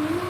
Mm-hmm.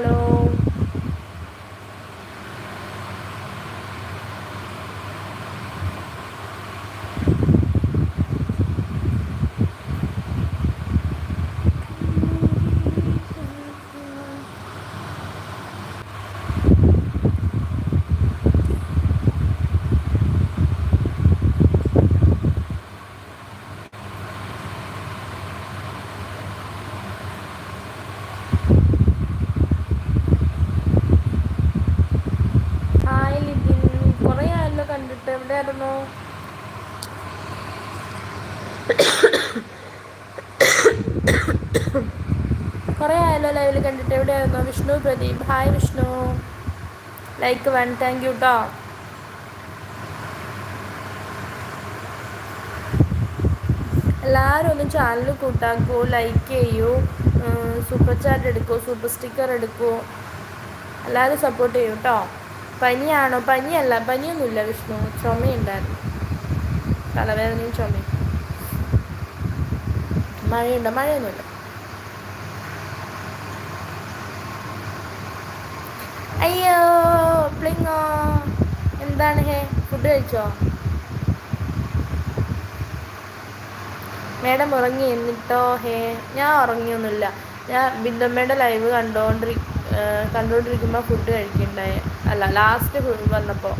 hasta. കുറേ ആയല്ലോ ലൈവിൽ കണ്ടിട്ട്. എവിടെയായിരുന്നു? Vishnu Pradeep. Hi Vishnu. Like one thank you കേട്ടോ എല്ലാവരും ഒന്ന് ചാനൽ കൂട്ടാക്കൂ ലൈക്ക് ചെയ്യൂ. സൂപ്പർ ചാറ്റ് എടുക്കൂ സൂപ്പർ സ്റ്റിക്കർ എടുക്കൂ. എല്ലാവരും സപ്പോർട്ട് ചെയ്യൂ കേട്ടോ പനിയാണോ? പനിയല്ല. പനിയൊന്നുമില്ല വിഷ്ണു. ചുമയുണ്ടായിരുന്നു. തലവേദനയും ചുമയും. മഴയുണ്ടോ മഴയൊന്നുമില്ല അയ്യോ പ്ലിങ്ങോ എന്താണ് ഹേ? ഫുഡ് കഴിച്ചോ? മേഡം ഉറങ്ങി എന്നിട്ടോ ഹേ? ഞാൻ ഉറങ്ങിയൊന്നുമില്ല. ഞാൻ ബിന്ദമ്മയുടെ ലൈവ് കണ്ടോണ്ടിരി കണ്ടുകൊണ്ടിരിക്കുമ്പോൾ ഫുഡ് കഴിക്കുന്നുണ്ടായി അല്ല ലാസ്റ്റ് ഫുഡ് വന്നപ്പോൾ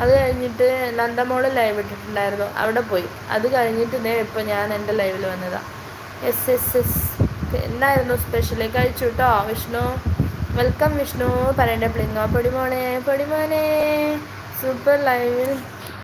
അത് കഴിഞ്ഞിട്ട് നന്ദമോൾ ലൈവ് ഇട്ടിട്ടുണ്ടായിരുന്നു. അവിടെ പോയി. അത് കഴിഞ്ഞിട്ട് ഇപ്പോൾ ഞാൻ എന്റെ ലൈവിൽ വന്നതാണ് എസ് എസ് എസ് എന്നായിരുന്നു സ്പെഷ്യലേക്ക് കഴിച്ചു കേട്ടോ വിഷ്ണു? വെൽക്കം വിഷ്ണു. പറയണ്ടേ പ്ലിങ്ങോ പൊടിമോനെ പൊടിമോനെ സൂപ്പർ ലൈവിൽ